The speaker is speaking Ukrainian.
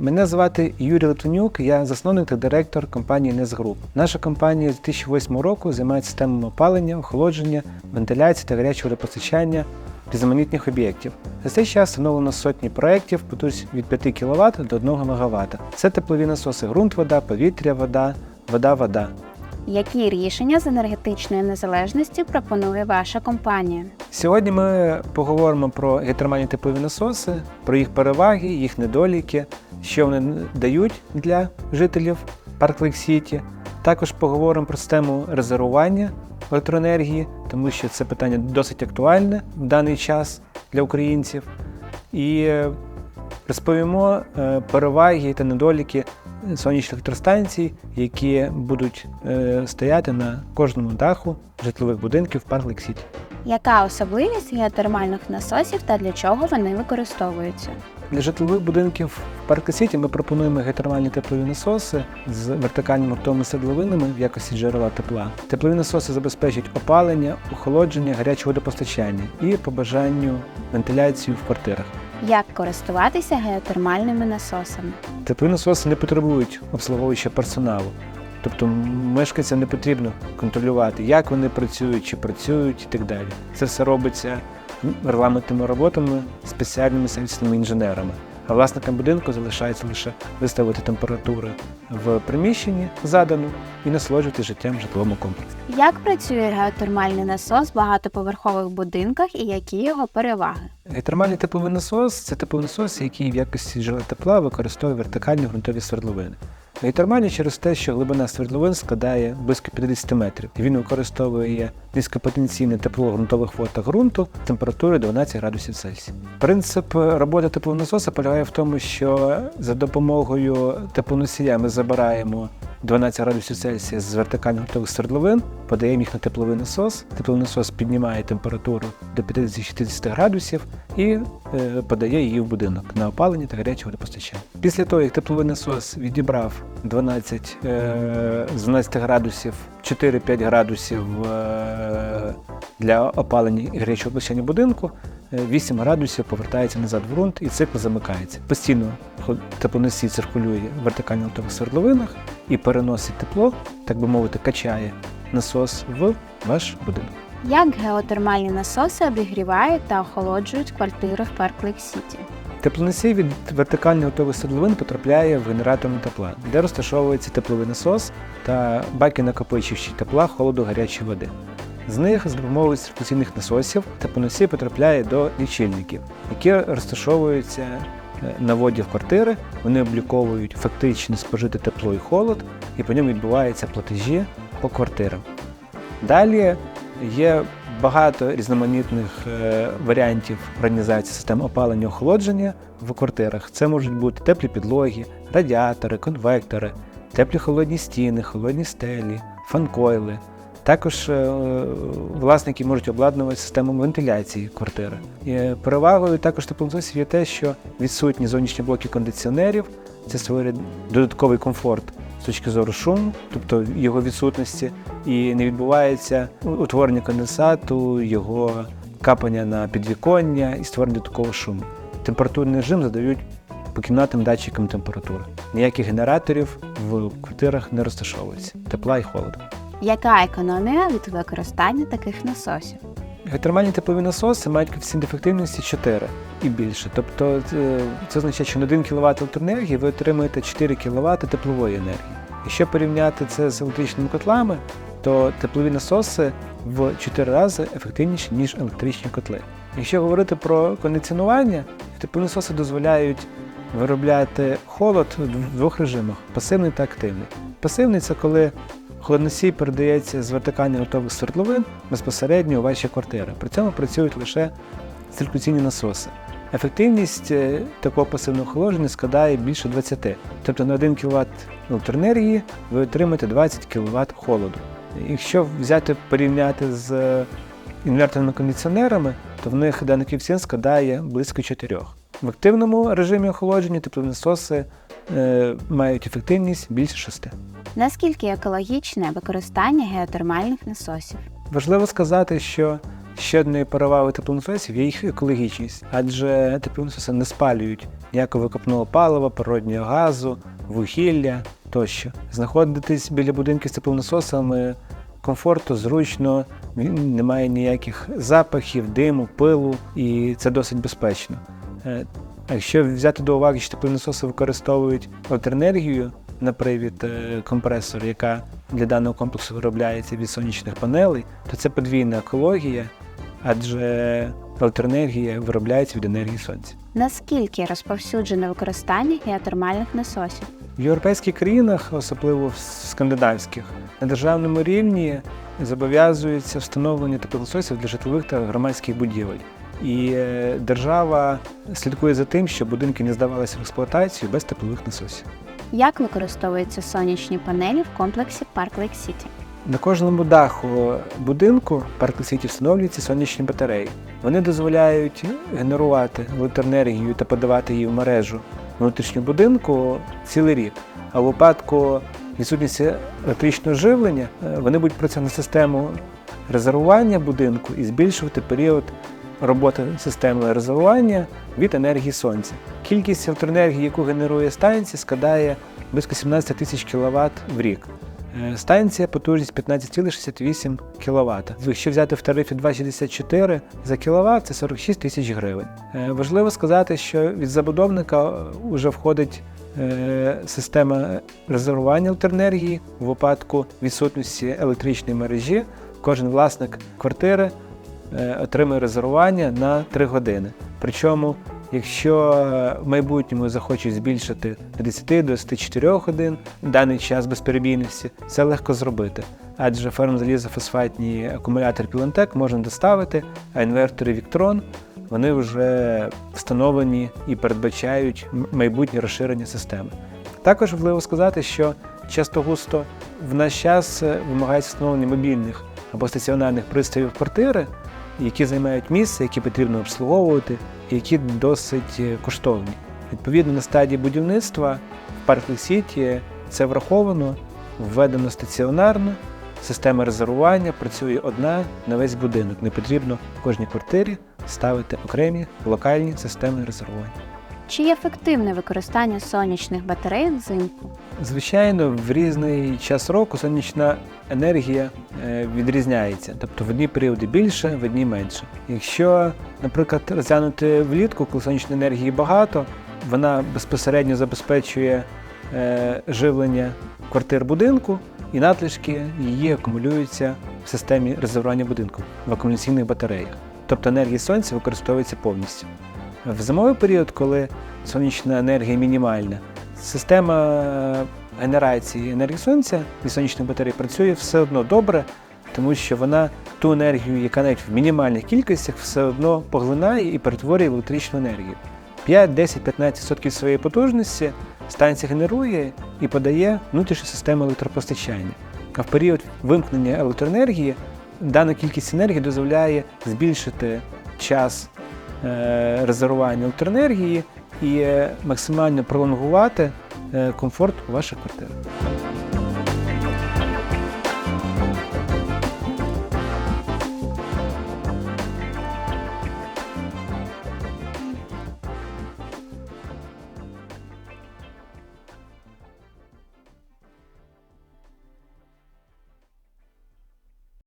Мене звати Юрій Литвинюк, я засновник та директор компанії NES Group. Наша компанія з 2008 року займається системами опалення, охолодження, вентиляції та гарячого репостачання різноманітних об'єктів. За цей час встановлено сотні проєктів потужність від 5 кВт до 1 МВт. Це теплові насоси ґрунт, вода, повітря, вода, вода, вода. Які рішення з енергетичної незалежності пропонує ваша компанія? Сьогодні ми поговоримо про геотермальні теплові насоси, про їх переваги, їх недоліки, що вони дають для жителів Парк Лейк Сіті. Також поговоримо про систему резервування електроенергії, тому що це питання досить актуальне в даний час для українців. І розповімо е, переваги та недоліки сонячних електростанцій, які будуть е, стояти на кожному даху житлових будинків Парк Лейк Сіті. Яка особливість геотермальних насосів та для чого вони використовуються? Для житлових будинків в Парк Сіті ми пропонуємо геотермальні теплові насоси з вертикальними ртовими свердловинами в якості джерела тепла. Теплові насоси забезпечують опалення, охолодження, гаряче водопостачання і по бажанню вентиляцію в квартирах. Як користуватися геотермальними насосами? Теплі насоси не потребують обслуговуючого персоналу. Тобто мешканцям не потрібно контролювати, як вони працюють, чи працюють і так далі. Це все робиться регламентними роботами спеціальними сервісними інженерами. А власникам будинку залишається лише виставити температуру в приміщенні задану і насолоджувати життям в житловому комплексі. Як працює геотермальний насос в багатоповерхових будинках і які його переваги? Геотермальний тепловий насос це тепловий насос, який в якості джерела тепла використовує вертикальні ґрунтові свердловини. Геотермальний через те, що глибина свердловин складає близько 50 метрів. Він використовує низькопотенційне тепло ґрунтових вод та ґрунту температури 12 градусів Цельсія. Принцип роботи теплонасоса насоса полягає в тому, що за допомогою теплоносія ми забираємо 12 градусів Цельсія з вертикальних ґрунтових свердловин, подаємо їх на тепловий насос. Тепловий насос піднімає температуру до 50-60 градусів і е, подає її в будинок на опалення та гаряче водопостачання. Після того, як тепловий насос відібрав 12 е, з 12 градусів 4-5 градусів е, для опалення і гарячого постачання будинку, е, 8 градусів повертається назад в ґрунт і цикл замикається. Постійно теплоносій циркулює в вертикально готових свердловинах і переносить тепло, так би мовити, качає насос в ваш будинок. Як геотермальні насоси обігрівають та охолоджують квартири в Парк Лейк Сіті? Теплоносій від вертикально готових свердловин потрапляє в генераторну тепла, де розташовується тепловий насос та баки накопичувачі тепла, холоду, гарячої води. З них з допомогою циркуляційних насосів теплоносій потрапляє до лічильників, які розташовуються на воді квартири. Вони обліковують фактично спожите тепло і холод, і по ньому відбуваються платежі по квартирам. Далі є багато різноманітних е, варіантів організації систем опалення і охолодження в квартирах. Це можуть бути теплі підлоги, радіатори, конвектори, теплі холодні стіни, холодні стелі, фанкойли. Також е, власники можуть обладнувати системами вентиляції квартири. Перевагою також теплонососів є те, що відсутні зовнішні блоки кондиціонерів. Це створює додатковий комфорт з точки зору шуму, тобто його відсутності, і не відбувається утворення конденсату, його капання на підвіконня і створення додаткового шуму. Температурний режим задають по кімнатним датчикам температури. Ніяких генераторів в квартирах не розташовується. Тепла і холоду. Яка економія від використання таких насосів? Геотермальні теплові насоси мають коефіцієнт ефективності 4 і більше. Тобто е, це означає, що на 1 кВт електроенергії ви отримуєте 4 кВт теплової енергії. Якщо порівняти це з електричними котлами, то теплові насоси в 4 рази ефективніші, ніж електричні котли. Якщо говорити про кондиціонування, теплові насоси дозволяють виробляти холод в двох режимах пасивний та активний. Пасивний це коли Холодносій передається з вертикально готових свердловин безпосередньо у ваші квартири. При цьому працюють лише циркуляційні насоси. Ефективність е, такого пасивного охолодження складає більше 20. Тобто на 1 кВт електроенергії ви отримаєте 20 кВт холоду. Якщо взяти порівняти з е, інверторними кондиціонерами, то в них даний коефіцієнт складає близько 4. В активному режимі охолодження теплові насоси е, мають ефективність більше 6. Наскільки екологічне використання геотермальних насосів? Важливо сказати, що Ще одною перевагою теплонасосів є їх екологічність, адже теплонасоси не спалюють ніякого викопного палива, природнього газу, вугілля тощо. Знаходитись біля будинків з теплонасосами комфортно, зручно, він не має ніяких запахів, диму, пилу, і це досить безпечно. Якщо взяти до уваги, що теплонасоси використовують електроенергію на привід е, компресор, яка для даного комплексу виробляється від сонячних панелей, то це подвійна екологія, адже електроенергія виробляється від енергії сонця. Наскільки розповсюджене використання геотермальних насосів? В європейських країнах, особливо в скандинавських, на державному рівні зобов'язується встановлення теплонасосів для житлових та громадських будівель. І е, держава слідкує за тим, щоб будинки не здавалися в експлуатацію без теплових насосів. Як використовуються сонячні панелі в комплексі Park Lake City? На кожному даху будинку Парк Сіті встановлюються сонячні батареї. Вони дозволяють генерувати електроенергію та подавати її в мережу внутрішнього будинку цілий рік. А в випадку відсутності електричного живлення е, вони будуть працювати на систему резервування будинку і збільшувати період роботи системи резервування від енергії сонця. Кількість електроенергії, яку генерує станція, складає близько 17 тисяч кВт в рік. Е, Станція потужність 15,68 кВт. Якщо взяти в тарифі 2,64 за кВт, це 46 тисяч гривень. Е, Важливо сказати, що від забудовника вже входить е, система резервування електроенергії у випадку відсутності електричної мережі. Кожен власник квартири отримує резервування на 3 години. Причому, якщо е, в майбутньому захочуть збільшити до 10 до 24 годин даний час безперебійності, це легко зробити. Адже фермзалізофосфатні акумулятори Пілантек можна доставити, а інвертори Віктрон вони вже встановлені і передбачають майбутнє розширення системи. Також важливо сказати, що часто густо в наш час е, вимагається встановлення мобільних або стаціонарних пристроїв квартири, які займають місце, які потрібно обслуговувати, і які досить е, коштовні. Відповідно, на стадії будівництва в Парк Сіті це враховано, введено стаціонарно. Система резервування працює одна на весь будинок. Не потрібно в кожній квартирі ставити окремі локальні системи резервування. Чи ефективне використання сонячних батарей взимку? Звичайно, в різний час року сонячна енергія е, відрізняється, тобто в одні періоди більше, в одні менше. Якщо, наприклад, розглянути влітку, коли сонячної енергії багато, вона безпосередньо забезпечує е, живлення квартир будинку, і надлишки її акумулюються в системі резервування будинку в акумуляційних батареях. Тобто енергія сонця використовується повністю. В зимовий період, коли сонячна енергія мінімальна, система генерації енергії сонця від сонячних батарей працює все одно добре, тому що вона ту енергію, яка навіть в мінімальних кількостях, все одно поглинає і перетворює в електричну енергію. 5, 10, 15% своєї потужності станція генерує і подає внутрішню систему електропостачання. А в період вимкнення електроенергії дана кількість енергії дозволяє збільшити час е, резервування електроенергії і е, максимально пролонгувати е, комфорт у ваших квартирах.